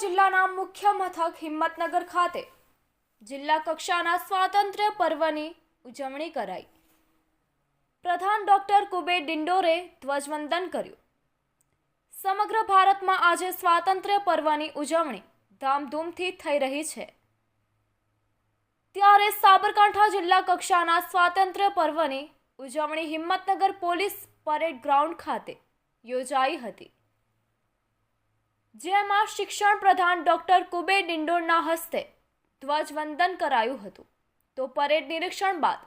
જિલ્લાના મુખ્ય મથક હિંમતનગર ખાતે જિલ્લા કક્ષાના સ્વાતંત્ર્ય પર્વની ઉજવણી કરાઈ. પ્રધાન ડોક્ટર કુબેર ડિંડોરે ધ્વજવંદન કર્યું. સમગ્ર ભારતમાં આજે સ્વાતંત્ર્ય પર્વની ઉજવણી ધામધૂમથી થઈ રહી છે. ત્યારે સાબરકાંઠા જિલ્લા કક્ષાના સ્વાતંત્ર્ય પર્વની ઉજવણી હિંમતનગર પોલીસ પરેડ ગ્રાઉન્ડ ખાતે યોજાઈ હતી. જેમાં શિક્ષણ પ્રધાન ડોક્ટર કુબેર ડિંડોરના હસ્તે ધ્વજવંદન કરાયું હતું. તો પરેડ નિરીક્ષણ બાદ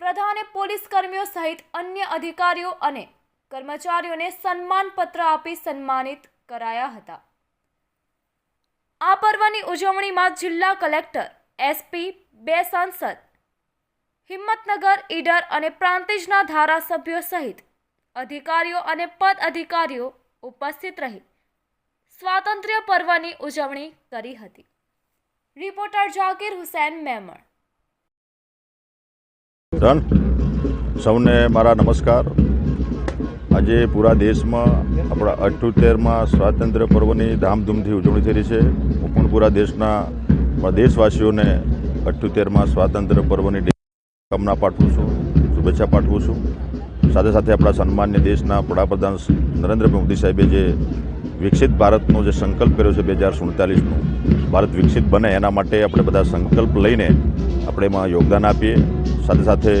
પ્રધાને પોલીસ કર્મીઓ સહિત અન્ય અધિકારીઓ અને કર્મચારીઓને સન્માનપત્ર આપી સન્માનિત કરાયા હતા. આ પર્વની ઉજવણીમાં જિલ્લા કલેક્ટર, એસપી, બે સાંસદ, હિંમતનગર, ઈડર અને પ્રાંતિજના ધારાસભ્યો સહિત અધિકારીઓ અને પદ અધિકારીઓ ઉપસ્થિત રહી. સ્વાતંત્ર્ય પર્વની ઉજવણી કરી હતી. રિપોર્ટર જાકીર હુસૈન મેમણ. સૌને મારા નમસ્કાર. આજે પૂરા દેશમાં આપણા અઠ્યોતેરમાં સ્વાતંત્ર્ય પર્વની ધામધૂમથી ઉજવણી થઈ રહી છે. હું પણ પૂરા દેશના દેશવાસીઓને અઠ્યોતેરમાં સ્વાતંત્ર્ય પર્વની કામના પાઠવું છું, શુભેચ્છા પાઠવું છું. સાથે સાથે આપણા સન્માન્ય દેશના વડાપ્રધાન નરેન્દ્રભાઈ મોદી સાહેબે જે વિકસિત ભારતનો જે સંકલ્પ કર્યો છે બે હજાર સુડતાલીસનો, ભારત વિકસિત બને એના માટે આપણે બધા સંકલ્પ લઈને આપણે એમાં યોગદાન આપીએ. સાથે સાથે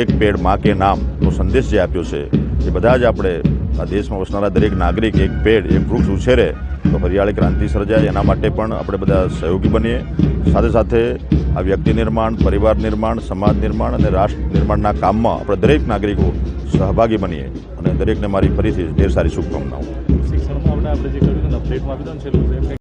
એક પેડમાં કે નામનો સંદેશ જે આપ્યો છે, એ બધા જ આપણે આ દેશમાં વસનારા દરેક નાગરિક એક પેડ, એક વૃક્ષ ઉછેરે તો હરિયાળી ક્રાંતિ સર્જાય. એના માટે પણ આપણે બધા સહયોગી બનીએ. સાથે સાથે આ વ્યક્તિ નિર્માણ, પરિવાર નિર્માણ, સમાજ નિર્માણ અને રાષ્ટ્ર નિર્માણના કામમાં આપણે દરેક નાગરિકો સહભાગી બનીએ અને દરેકને મારી ફરીથી ઢેર સારી શુભકામનાઓ. આપણે જે કર્યું હતું ને પ્લેટમાં આપી દો ને છેલ્લું